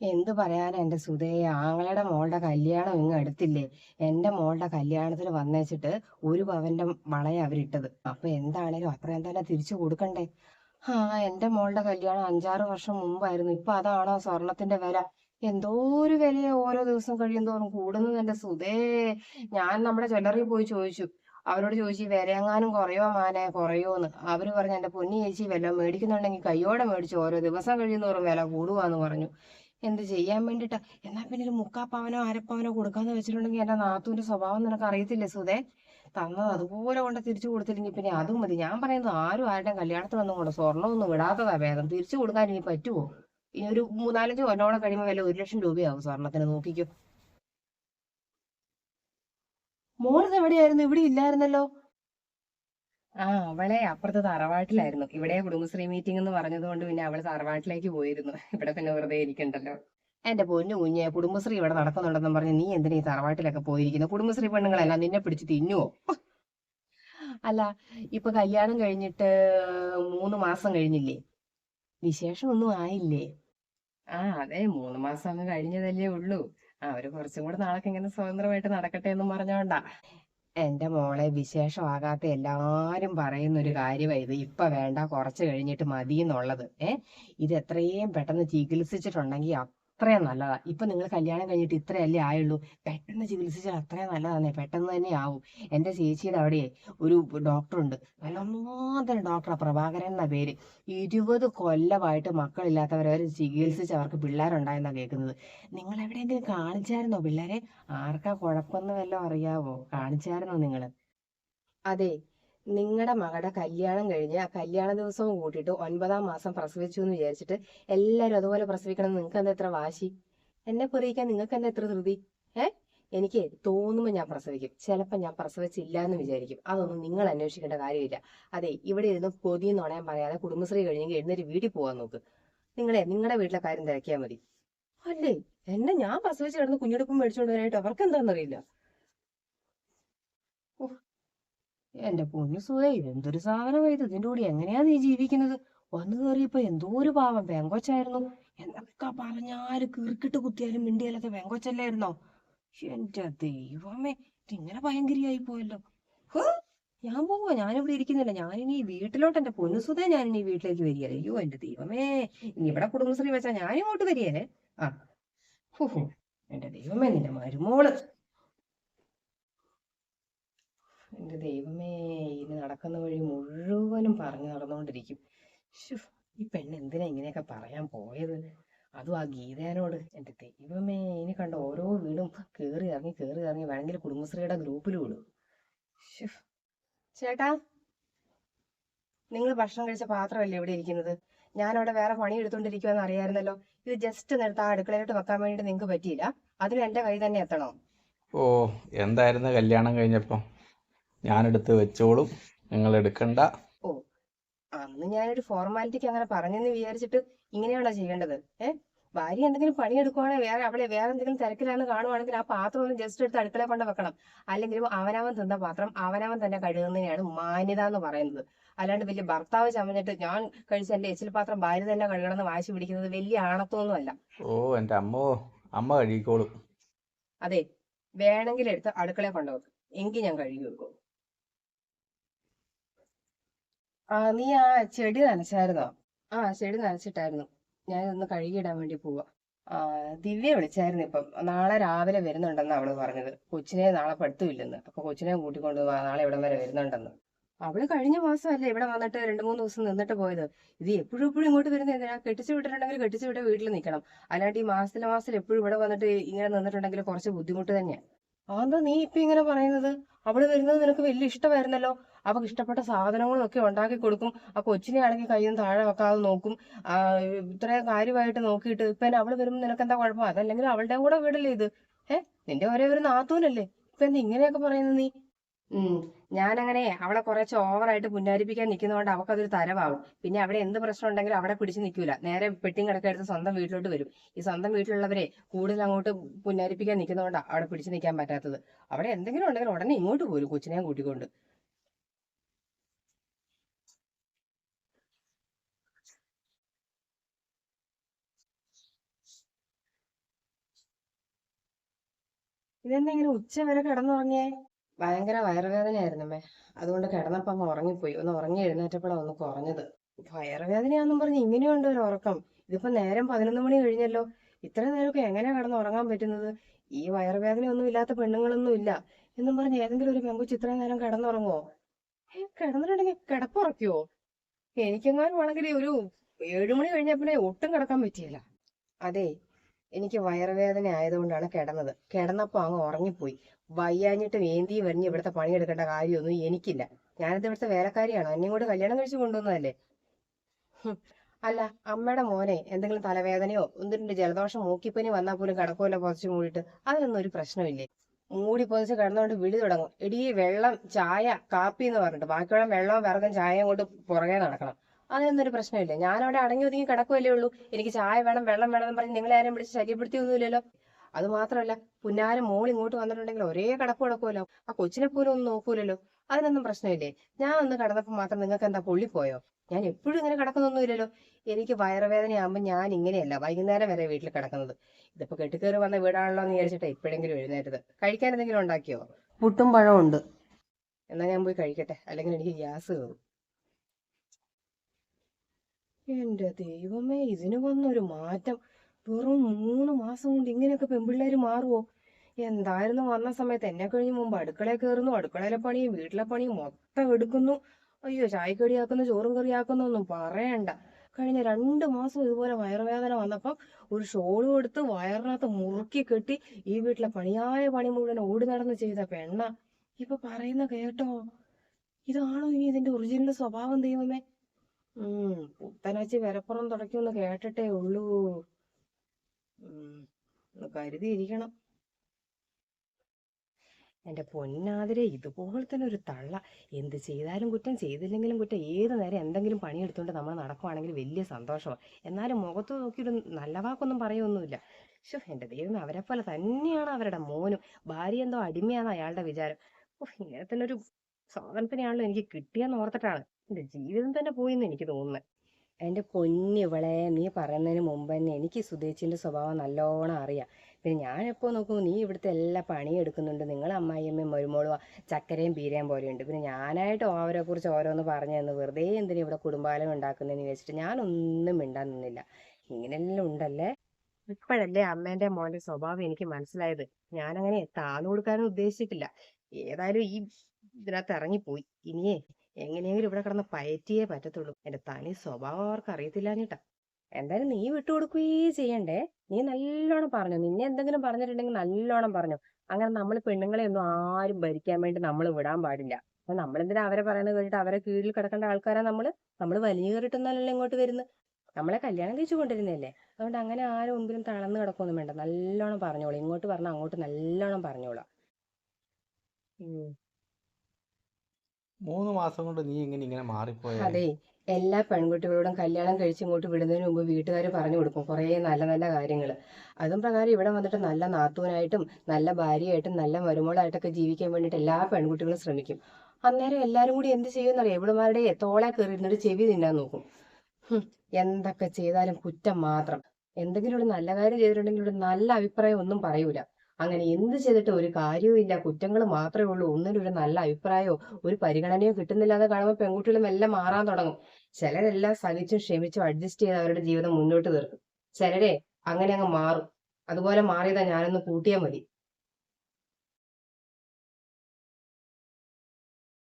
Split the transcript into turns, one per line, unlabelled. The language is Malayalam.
എന്ത് പറയാനാ എന്റെ സുധയെ ആങ്ങളയുടെ മോളുടെ കല്യാണം ഇങ്ങ് അടുത്തില്ലേ എന്റെ മോളുടെ കല്യാണത്തിന് വന്നേച്ചിട്ട് ഒരു പവന്റെ വളയാ അവരിട്ടത്. അപ്പൊ എന്താണേലും അത്രയും തന്നെ തിരിച്ചു കൊടുക്കണ്ടേ? ആ എന്റെ മോളുടെ കല്യാണം അഞ്ചാറ് വർഷം മുമ്പായിരുന്നു. ഇപ്പൊ അതാണോ സ്വർണത്തിന്റെ വില? എന്തോ ഒരു വിലയെ ഓരോ ദിവസം കഴിയുന്തോറും കൂടുന്നത് എന്റെ സുധേ. ഞാൻ നമ്മുടെ ജ്വല്ലറിയിൽ പോയി ചോദിച്ചു. അവരോട് ചോദിച്ചു "ഈ വില എങ്ങാനും കുറയോ മാനെ? കുറയോന്ന്. അവർ പറഞ്ഞു എന്റെ പൊന്നി ചേച്ചി വില മേടിക്കുന്നുണ്ടെങ്കിൽ കയ്യോടെ മേടിച്ചു. ഓരോ ദിവസം കഴിയുന്നോറും വില കൂടുവാന്ന് പറഞ്ഞു. എന്ത് ചെയ്യാൻ വേണ്ടിട്ടാ? എന്നാ പിന്നെ ഒരു മുക്കാപ്പവനോ അരപ്പവനോ കൊടുക്കാന്ന് വെച്ചിട്ടുണ്ടെങ്കിൽ എന്റെ നാത്തൂന്റെ സ്വഭാവം നിനക്ക് അറിയത്തില്ലേ സുധേ? തന്നത് അതുപോലെ കൊണ്ട് തിരിച്ചു കൊടുത്തില്ലെങ്കിൽ പിന്നെ അതും മതി. ഞാൻ പറയുന്നത് ആരും ആരുടെയും കല്യാണത്തിനൊന്നും കൊണ്ട് സ്വർണമൊന്നും വിടാത്തതാ ഭേദം. തിരിച്ചു കൊടുക്കാൻ ഇനി പറ്റുമോ ഇനി ഒരു മൂന്നാലഞ്ച് കൊല്ലോടെ കഴിയുമ്പോൾ വില ഒരു ലക്ഷം രൂപയാവും സ്വർണത്തിന് നോക്കിക്കോ. മോളിത് എവിടെയായിരുന്നു ഇവിടെ ഇല്ലായിരുന്നല്ലോ. ആ അവളെ അപ്പുറത്തെ തറവാട്ടിലായിരുന്നു. ഇവിടെ കുടുംബശ്രീ മീറ്റിംഗ് എന്ന് പറഞ്ഞതുകൊണ്ട് പിന്നെ അവൾ തറവാട്ടിലേക്ക് പോയിരുന്നു. ഇവിടെ പിന്നെ വെറുതെ ഇരിക്കണ്ടല്ലോ. എന്റെ പൊന്നു കുഞ്ഞെ കുടുംബശ്രീ ഇവിടെ നടക്കുന്നുണ്ടെന്നും പറഞ്ഞ് നീ എന്തിനാ ഈ തറവാട്ടിലൊക്കെ പോയിരിക്കുന്നു കുടുംബശ്രീ പെണ്ണുങ്ങളെല്ലാം നിന്നെ പിടിച്ച് തിന്നുവോ? അല്ല ഇപ്പൊ കല്യാണം കഴിഞ്ഞിട്ട് മൂന്ന് മാസം കഴിഞ്ഞില്ലേ? വിശേഷം ഒന്നും ആയില്ലേ? ആ അതെ മൂന്ന് മാസം അങ്ങ് കഴിഞ്ഞതല്ലേ ഉള്ളൂ. അവർ കുറച്ചും കൂടെ നാളൊക്കെ ഇങ്ങനെ സ്വതന്ത്രമായിട്ട് നടക്കട്ടെ എന്നും പറഞ്ഞോണ്ടാ. എന്റെ മോളെ വിശേഷമാകാത്ത എല്ലാവരും പറയുന്ന ഒരു ഇത്. ഇപ്പൊ വേണ്ട കുറച്ച് കഴിഞ്ഞിട്ട് മതി എന്നുള്ളത് ഏഹ് ഇത് എത്രയും പെട്ടെന്ന് ചികിത്സിച്ചിട്ടുണ്ടെങ്കിൽ അത്രയും നല്ലതാ. ഇപ്പം നിങ്ങൾ കല്യാണം കഴിഞ്ഞിട്ട് ഇത്രയല്ലേ ആയുള്ളൂ. പെട്ടെന്ന് ചികിത്സിച്ചാൽ അത്രയും നല്ലതാണ് പെട്ടെന്ന് തന്നെ ആവും. എന്റെ ചേച്ചിയുടെ അവിടെ ഒരു ഡോക്ടറുണ്ട്. ഉണ്ട് ഡോക്ടറാണ് ഡോക്ടറാ. പ്രഭാകരൻ എന്ന പേര്. ഇരുപത് കൊല്ലമായിട്ട് മക്കളില്ലാത്തവരെ ചികിത്സിച്ച് അവർക്ക് പിള്ളേരുണ്ടായെന്നാണ് കേൾക്കുന്നത്. നിങ്ങൾ എവിടെയെങ്കിലും കാണിച്ചായിരുന്നോ? പിള്ളേരെ ആർക്കാ കുഴപ്പമെന്ന് വല്ലതും അറിയാവോ? കാണിച്ചായിരുന്നോ നിങ്ങൾ? അതെ. നിങ്ങളുടെ മകളുടെ കല്യാണം കഴിഞ്ഞ് ആ കല്യാണ ദിവസവും കൂട്ടിയിട്ട് ഒൻപതാം മാസം പ്രസവിച്ചു എന്ന് വിചാരിച്ചിട്ട് എല്ലാവരും അതുപോലെ പ്രസവിക്കണം. നിങ്ങൾക്ക് എന്താ എത്ര വാശി? എന്നെ പൊറിയിക്കാൻ നിങ്ങൾക്ക് എന്താ എത്ര ധൃതി? ഏ? എനിക്ക് തോന്നുമ്പോൾ ഞാൻ പ്രസവിക്കും. ചിലപ്പോൾ ഞാൻ പ്രസവിച്ചില്ല എന്ന് വിചാരിക്കും. അതൊന്നും നിങ്ങൾ അന്വേഷിക്കേണ്ട കാര്യമില്ല. അതെ ഇവിടെ ഇരുന്ന് പൊതി പറയാതെ കുടുംബശ്രീ കഴിഞ്ഞെങ്കിൽ എഴുന്നേറ്റ് വീട്ടിൽ പോകാൻ നോക്ക്. നിങ്ങളെ നിങ്ങളുടെ വീട്ടിലെ കാര്യം തിരക്കിയാൽ മതി. അല്ലേ? എന്നെ ഞാൻ പ്രസവിച്ച് കിടന്ന് കുഞ്ഞെടുപ്പും മേടിച്ചുകൊണ്ട് വരാനായിട്ട് അവർക്ക് എന്താണെന്നറിയില്ല എന്റെ പൊന്നു സുധേ എന്തൊരു സാധനമാ ഇത്? ഇതിന്റെ കൂടെ എങ്ങനെയാ നീ ജീവിക്കുന്നത്? വന്നു കയറിയപ്പോ എന്തോ ഒരു പാവം വെങ്കൊച്ചായിരുന്നു എന്തൊക്കെ പറഞ്ഞാൽ കീർക്കിട്ട് കുത്തിയാലും മിണ്ടിയാലൊക്കെ വെങ്കൊച്ചല്ലായിരുന്നോ എന്റെ ദൈവമേ ഇതിങ്ങനെ ഭയങ്കരിയായി പോയല്ലോ. ഞാൻ പോവാ. ഞാനിവിടെ ഇരിക്കുന്നില്ല. ഞാനിനി വീട്ടിലോട്ട് എന്റെ പൊന്നുസുതേ ഞാനിനി വീട്ടിലേക്ക് വരിക. അയ്യോ എന്റെ ദൈവമേ. ഇനി ഇവിടെ കുടുംബശ്രീ വെച്ചാ ഞാൻ ഇങ്ങോട്ട് വരികയല്ലേ ആ. എന്റെ ദൈവമേ നിന്റെ മരുമോൾ. എന്റെ ദൈവമേ ഇനി നടക്കുന്ന വഴി മുഴുവനും പറഞ്ഞു നടന്നുകൊണ്ടിരിക്കും. ഈ പെണ്ണ് എന്തിനാ ഇങ്ങനെയൊക്കെ പറയാൻ പോയത്? അതും ആ ഗീതേനോട് എന്റെ ദൈവമേ ഇനി കണ്ട ഓരോ വീടും കേറി ഇറങ്ങി കേറി ഇറങ്ങി വേണമെങ്കിൽ കുടുംബശ്രീയുടെ ഗ്രൂപ്പിൽ വിടും. ചേട്ടാ നിങ്ങൾ ഭക്ഷണം കഴിച്ച പാത്രമല്ലേ ഇവിടെ ഇരിക്കുന്നത്? ഞാനവിടെ വേറെ പണി എടുത്തോണ്ടിരിക്കുവാന്ന് അറിയായിരുന്നല്ലോ. ഇത് ജസ്റ്റ് നേരത്തെ ആ അടുക്കളയിലോട്ട് വെക്കാൻ വേണ്ടിയിട്ട് നിങ്ങൾക്ക് പറ്റിയില്ല. അതിന് എന്റെ കൈ തന്നെ എത്തണോ.
ഓ എന്തായിരുന്നു കല്യാണം കഴിഞ്ഞപ്പോൾ? ഞാനെടുത്ത് വെച്ചോളും. നിങ്ങൾ എടുക്കണ്ട
ഓ അന്ന് ഞാനൊരു ഫോർമാലിറ്റിക്ക് അങ്ങനെ പറഞ്ഞെന്ന് വിചാരിച്ചിട്ട് ഇങ്ങനെയാണോ ചെയ്യേണ്ടത്? ഏ? ഭാര്യ എന്തെങ്കിലും പണിയെടുക്കുവാണെങ്കിൽ വേറെ അവളെ വേറെ എന്തെങ്കിലും തിരക്കിലാണ് കാണുവാണെങ്കിൽ ആ പാത്രം ഒന്ന് ജസ്റ്റ് എടുത്ത് അടുക്കളയിൽ കൊണ്ട് വെക്കണം. അല്ലെങ്കിൽ അവനവൻ തിന്ന പാത്രം അവനവൻ തന്നെ കഴുകുന്നതിനെയാണ് മാന്യത എന്ന് പറയുന്നത്. അല്ലാണ്ട് വലിയ ഭർത്താവ് ചമഞ്ഞിട്ട് ഞാൻ കഴിച്ച എന്റെ എച്ചിൽ പാത്രം ഭാര്യ തന്നെ കഴുകണമെന്ന് വാശി പിടിക്കുന്നത് വലിയ ആണത്വമൊന്നുമല്ല
ഓ എന്റെ അമ്മോ അമ്മ കഴുകിക്കോളും.
അതെ വേണമെങ്കിൽ എടുത്ത് അടുക്കളയിൽ കൊണ്ടുവെക്കും എങ്കിൽ ഞാൻ കഴുകി വെക്കും. ആ നീ ആ ചെടി നനച്ചായിരുന്നോ? ആ ചെടി നനച്ചിട്ടായിരുന്നു. ഞാൻ ഒന്ന് കഴുകിയിടാൻ വേണ്ടി പോവാ. ആ ദിവ്യ വിളിച്ചായിരുന്നു ഇപ്പം. നാളെ രാവിലെ വരുന്നുണ്ടെന്ന് അവൾ പറഞ്ഞത്. കൊച്ചിനെ നാളെ പഠിത്തമില്ലെന്ന്. അപ്പൊ കൊച്ചിനെ കൂട്ടിക്കൊണ്ട് വാ നാളെ ഇവിടം വരെ വരുന്നുണ്ടെന്ന്. അവൾ കഴിഞ്ഞ മാസമല്ലേ ഇവിടെ വന്നിട്ട് രണ്ട് മൂന്ന് ദിവസം നിന്നിട്ട് പോയത്? ഇത് എപ്പോഴും എപ്പോഴും ഇങ്ങോട്ട് വരുന്നത് എന്തിനാ? കെട്ടിച്ചു വിട്ടിട്ടുണ്ടെങ്കിൽ കെട്ടിച്ചു വിട്ട് വീട്ടിൽ നിൽക്കണം. അല്ലാണ്ട് ഈ മാസത്തിലെ മാസത്തിൽ എപ്പോഴും ഇവിടെ വന്നിട്ട് ഇങ്ങനെ നിന്നിട്ടുണ്ടെങ്കിൽ കുറച്ച് ബുദ്ധിമുട്ട് തന്നെയാ. അതെന്താ നീ ഇപ്പൊ ഇങ്ങനെ പറയുന്നത്? അവൾ വരുന്നത് നിനക്ക് വലിയ ഇഷ്ടമായിരുന്നല്ലോ. അവൾക്ക് ഇഷ്ടപ്പെട്ട സാധനങ്ങളൊക്കെ ഉണ്ടാക്കി കൊടുക്കും. ആ കൊച്ചിനെ ആണെങ്കിൽ കയ്യും താഴെ വെക്കാതെ നോക്കും. ഇത്രയും കാര്യമായിട്ട് നോക്കിയിട്ട് ഇപ്പൊ അവൾ വരുമ്പോൾ നിനക്ക് എന്താ കുഴപ്പം? അതല്ലെങ്കിൽ അവളുടെയും കൂടെ വീടല്ലേ ഇത്? ഏഹ് നിന്റെ ഒരേ ഒരു നാത്തൂനല്ലേ? ഇപ്പൊ എന്താ ഇങ്ങനെയൊക്കെ പറയുന്നത് നീ? ഞാനങ്ങനെ അവളെ കുറച്ച് ഓവറായിട്ട് പുന്നാരിപ്പിക്കാൻ നിൽക്കുന്നതുകൊണ്ട് അവൾക്കതൊരു തരവാകും പിന്നെ അവിടെ എന്ത് പ്രശ്നം ഉണ്ടെങ്കിലും അവിടെ പിടിച്ച് നിൽക്കൂല നേരെ പെട്ടിയും കിടക്കെടുത്ത് സ്വന്തം വീട്ടിലോട്ട് വരും. ഈ സ്വന്തം വീട്ടിലുള്ളവരെ കൂടുതൽ അങ്ങോട്ട് പുന്നാരിപ്പിക്കാൻ നിൽക്കുന്നതുകൊണ്ടാണ് അവിടെ പിടിച്ച് നിൽക്കാൻ പറ്റാത്തത്. അവിടെ എന്തെങ്കിലും ഉണ്ടെങ്കിൽ ഉടനെ ഇങ്ങോട്ട് പോരും കൊച്ചിനെയും കൂട്ടിക്കൊണ്ട്. ഇതെന്താ ഇങ്ങനെ ഉച്ച വരെ കിടന്നുറങ്ങിയേ? ഭയങ്കര വയറുവേദനയായിരുന്നമ്മേ. അതുകൊണ്ട് കിടന്നപ്പോ അങ്ങ് ഉറങ്ങിപ്പോയി. ഒന്ന് ഉറങ്ങി എഴുന്നേറ്റപ്പോഴാണ് ഒന്ന് കുറഞ്ഞത്. വയറുവേദനയാന്നും പറഞ്ഞ് ഇങ്ങനെയുണ്ട് ഒരു ഉറക്കം. ഇതിപ്പോ നേരം പതിനൊന്ന് മണി കഴിഞ്ഞല്ലോ. ഇത്ര നേരമൊക്കെ എങ്ങനെ കിടന്ന് ഉറങ്ങാൻ പറ്റുന്നത്? ഈ വയറുവേദനയൊന്നും ഇല്ലാത്ത പെണ്ണുങ്ങളൊന്നും ഇല്ല എന്നും പറഞ്ഞ് ഏതെങ്കിലും ഒരു പെങ്കുച്ച് ഇത്രയും നേരം കിടന്നുറങ്ങുമോ കിടന്നിട്ടുണ്ടെങ്കിൽ കിടപ്പുറക്കുവോ? എനിക്കെങ്ങാനും ആണെങ്കിൽ ഒരു ഏഴുമണി കഴിഞ്ഞ പിന്നെ ഒട്ടും കിടക്കാൻ പറ്റിയില്ല. അതെ എനിക്ക് വയറുവേദന ആയതുകൊണ്ടാണ് കിടന്നത്. കിടന്നപ്പോ അങ്ങ് ഉറങ്ങിപ്പോയി. വയ്യാഞ്ഞിട്ട് വേന്തി വരിഞ്ഞ് ഇവിടുത്തെ പണിയെടുക്കേണ്ട കാര്യമൊന്നും എനിക്കില്ല. ഞാനത് ഇവിടുത്തെ വേലക്കാരിയാണോ. എന്നെ കൂടെ കല്യാണം കഴിച്ച് കൊണ്ടുവന്നതല്ലേ. അല്ല അമ്മയുടെ മോനെ എന്തെങ്കിലും തലവേദനയോ ഒന്നിട്ടുണ്ട് ജലദോഷം മൂക്കിപ്പനി വന്നാൽ പോലും കിടക്കുമല്ലോ പൊതിച്ച് മൂടിയിട്ട്? അതിനൊന്നും ഒരു പ്രശ്നമില്ലേ? മൂടി പൊതിച്ച് കിടന്നുകൊണ്ട് വിളി തുടങ്ങും. എടീ വെള്ളം ചായ കാപ്പി എന്ന് പറഞ്ഞിട്ട് ബാക്കിയുള്ള വെള്ളവും വിറകും ചായയും കൊണ്ട് പുറകെ നടക്കണം. അതിനൊന്നും ഒരു പ്രശ്നമില്ല. ഞാൻ അവിടെ അടങ്ങി ഒതുങ്ങി കിടക്കുമല്ലേ ഉള്ളൂ. എനിക്ക് ചായ വേണം വെള്ളം വേണം എന്ന് പറഞ്ഞ് നിങ്ങളെ ആരും വിളിച്ച് ശല്യപ്പെടുത്തിയൊന്നുമില്ലല്ലോ. അത് മാത്രമല്ല പുന്നാരം മോൾ ഇങ്ങോട്ട് വന്നിട്ടുണ്ടെങ്കിൽ ഒരേ കിടപ്പ് കിടക്കുമല്ലോ ആ കൊച്ചിനെ പോലും ഒന്നും നോക്കൂലല്ലോ. അതിനൊന്നും പ്രശ്നമില്ലേ? ഞാൻ ഒന്ന് കിടന്നപ്പോൾ മാത്രം നിങ്ങൾക്ക് എന്താ പൊള്ളിപ്പോയോ ഞാൻ എപ്പോഴും ഇങ്ങനെ കിടക്കുന്നൊന്നുമില്ലല്ലോ. എനിക്ക് വയറുവേദനയാകുമ്പോൾ ഞാൻ ഇങ്ങനെയല്ല വൈകുന്നേരം വരെ വീട്ടിൽ കിടക്കുന്നത്. ഇതിപ്പോ കെട്ടിക്കേറി വന്ന വീടാണല്ലോ എന്ന് വിചാരിച്ചിട്ട് എപ്പോഴെങ്കിലും എഴുന്നേറ്റത്. കഴിക്കാൻ എന്തെങ്കിലും ഉണ്ടാക്കിയോ? പുട്ടും പഴവും ഉണ്ട്. എന്നാൽ ഞാൻ പോയി കഴിക്കട്ടെ. അല്ലെങ്കിൽ എനിക്ക് ഗ്യാസ് കയറും. എന്റെ ദൈവമേ ഇതിന് വന്നൊരു മാറ്റം. വെറും മൂന്ന് മാസം കൊണ്ട് ഇങ്ങനെയൊക്കെ പെൺപിള്ളേര് മാറുവോ? എന്തായിരുന്നു വന്ന സമയത്ത് എന്നെ കഴിഞ്ഞ് മുമ്പ് അടുക്കളയിൽ കയറുന്നു അടുക്കളയിലെ പണിയും വീട്ടിലെ പണിയും മൊത്തം എടുക്കുന്നു. അയ്യോ ചായക്കടിയാക്കുന്നു ചോറും കറിയാക്കുന്നു ഒന്നും പറയണ്ട. കഴിഞ്ഞ രണ്ട് മാസം ഇതുപോലെ വയറുവേദന വന്നപ്പം ഒരു ഷോളും എടുത്ത് വയറിനകത്ത് മുറുക്കി കെട്ടി ഈ വീട്ടിലെ പണിയായ പണി മുഴുവൻ ഓടി നടന്ന് ചെയ്ത പെണ്ണ. ഇപ്പൊ പറയുന്ന കേട്ടോ ഇതാണോ ഇനി ഇതിന്റെ ഒറിജിനൽ സ്വഭാവം ദൈവമേ? ഉം പുത്തനച്ചി വരപ്പുറം തുടയ്ക്കുമെന്ന് കേട്ടിട്ടേ ഉള്ളൂ. ഒന്ന് കരുതിയിരിക്കണം. എന്റെ പൊന്നാതിരെ ഇതുപോലെ തന്നെ ഒരു തള്ള. എന്ത് ചെയ്താലും കുറ്റം ചെയ്തില്ലെങ്കിലും കുറ്റം. ഏത് നേരം എന്തെങ്കിലും പണിയെടുത്തുകൊണ്ട് നമ്മൾ നടക്കുവാണെങ്കിൽ വലിയ സന്തോഷമാണ് എന്നാലും മുഖത്ത് നോക്കിയൊരു നല്ല വാക്കൊന്നും പറയൊന്നുമില്ല. ഷോ എന്റെ ദൈവം അവരെ പോലെ തന്നെയാണ് അവരുടെ മോനും. ഭാര്യ എന്തോ അടിമയാണ് അയാളുടെ വിചാരം. ഓ ഇങ്ങനെ തന്നെ ഒരു സാധനത്തിനെയാണല്ലോ എനിക്ക് കിട്ടിയെന്ന് ഓർത്തിട്ടാണ്. എന്റെ ജീവിതം തന്നെ പോയിന്ന് എനിക്ക് തോന്നുന്നത് എന്റെ പൊന്നിവളെ നീ പറയുന്നതിന് മുമ്പ് തന്നെ എനിക്ക് സുധേച്ചിന്റെ സ്വഭാവം നല്ലോണം അറിയാം. പിന്നെ ഞാൻ എപ്പോൾ നോക്കുമ്പോൾ നീ ഇവിടുത്തെ എല്ലാ പണിയും എടുക്കുന്നുണ്ട്. നിങ്ങൾ അമ്മായിയമ്മയും മരുമോളും ചക്കരയും പീരയും പോലെയുണ്ട്. പിന്നെ ഞാനായിട്ട് അവരെ കുറിച്ച് ഓരോന്ന് പറഞ്ഞു തന്നു വെറുതെ എന്തിനാ ഇവിടെ കുടുംബാലം ഉണ്ടാക്കുന്നതെന്ന് വെച്ചിട്ട് ഞാനൊന്നും മിണ്ടാൻ നിന്നില്ല. ഇങ്ങനെല്ലാം ഉണ്ടല്ലേ? ഇപ്പോഴല്ലേ അമ്മേന്റെ മോന്റെ സ്വഭാവം എനിക്ക് മനസ്സിലായത്. ഞാനങ്ങനെ താന്നു കൊടുക്കാനും ഉദ്ദേശിച്ചിട്ടില്ല. ഏതായാലും ഈ ഇതിനകത്ത് ഇറങ്ങിപ്പോയി. ഇനിയേ എങ്ങനെയെങ്കിലും ഇവിടെ കിടന്ന് പയറ്റിയേ പറ്റത്തുള്ളൂ. എന്റെ തനി സ്വഭാവം അവർക്ക് അറിയത്തില്ലാഞ്ഞിട്ടാ എന്തായാലും നീ വിട്ടുകൊടുക്കുകയേ ചെയ്യണ്ടേ. നീ നല്ലോണം പറഞ്ഞു. നിന്നെ എന്തെങ്കിലും പറഞ്ഞിട്ടുണ്ടെങ്കിൽ നല്ലോണം പറഞ്ഞു. അങ്ങനെ നമ്മൾ പെണ്ണുങ്ങളെ ഒന്നും ആരും ഭരിക്കാൻ വേണ്ടി നമ്മൾ വിടാൻ പാടില്ല. അപ്പൊ നമ്മളെന്തിനാ അവരെ പറയുന്നത് കേട്ടിട്ട് അവരെ കീഴിൽ കിടക്കേണ്ട ആൾക്കാരാ നമ്മൾ? നമ്മൾ വലിയ കയറിട്ടൊന്നല്ലല്ലോ ഇങ്ങോട്ട് വരുന്നത്. നമ്മളെ കല്യാണം കഴിച്ചു കൊണ്ടിരുന്നല്ലേ അതുകൊണ്ട് അങ്ങനെ ആരും മുമ്പിലും തളർന്ന് കിടക്കൊന്നും വേണ്ട. നല്ലോണം പറഞ്ഞോളൂ. ഇങ്ങോട്ട് പറഞ്ഞാൽ അങ്ങോട്ട് നല്ലോണം പറഞ്ഞോളാം.
മൂന്ന് മാസം കൊണ്ട് നീ എങ്ങനെ ഇങ്ങനെ മാറിപ്പോയ?
അതെ എല്ലാ പെൺകുട്ടികളോടും കല്യാണം കഴിച്ച് ഇങ്ങോട്ട് വിടുന്നതിന് മുമ്പ് വീട്ടുകാർ പറഞ്ഞു കൊടുക്കും കുറേ നല്ല നല്ല കാര്യങ്ങൾ അതും പ്രകാരം ഇവിടെ വന്നിട്ട് നല്ല നാത്തൂനായിട്ടും നല്ല ഭാര്യയായിട്ടും നല്ല മരുമോളായിട്ടൊക്കെ ജീവിക്കാൻ വേണ്ടിയിട്ട് എല്ലാ പെൺകുട്ടികളും ശ്രമിക്കും. അന്നേരം എല്ലാവരും കൂടി എന്ത് ചെയ്യുമെന്നറിയാം ഇവിടുമാരുടെ തോളെ കയറി ഇരുന്നിട്ട് ചെവി തിന്നാൻ നോക്കും. എന്തൊക്കെ ചെയ്താലും കുറ്റം മാത്രം. എന്തെങ്കിലും ഒരു നല്ല കാര്യം ചെയ്തിട്ടുണ്ടെങ്കിൽ ഒരു നല്ല അഭിപ്രായം ഒന്നും പറയൂല. അങ്ങനെ എന്ത് ചെയ്തിട്ട് ഒരു കാര്യവും ഇല്ല. കുറ്റങ്ങൾ മാത്രമേ ഉള്ളൂ. ഒന്നിനും ഒരു നല്ല അഭിപ്രായമോ ഒരു പരിഗണനയോ കിട്ടുന്നില്ലാതെ കാണുമ്പോൾ പെൺകുട്ടികളും എല്ലാം മാറാൻ തുടങ്ങും. ചിലരെല്ലാം സഹിച്ചും ക്ഷമിച്ചും അഡ്ജസ്റ്റ് ചെയ്ത് അവരുടെ ജീവിതം മുന്നോട്ട് തീർക്കും. ചിലരെ അങ്ങനെ അങ്ങ് മാറും. അതുപോലെ മാറിയതാ ഞാനൊന്ന് കൂട്ടിയാൽ മതി.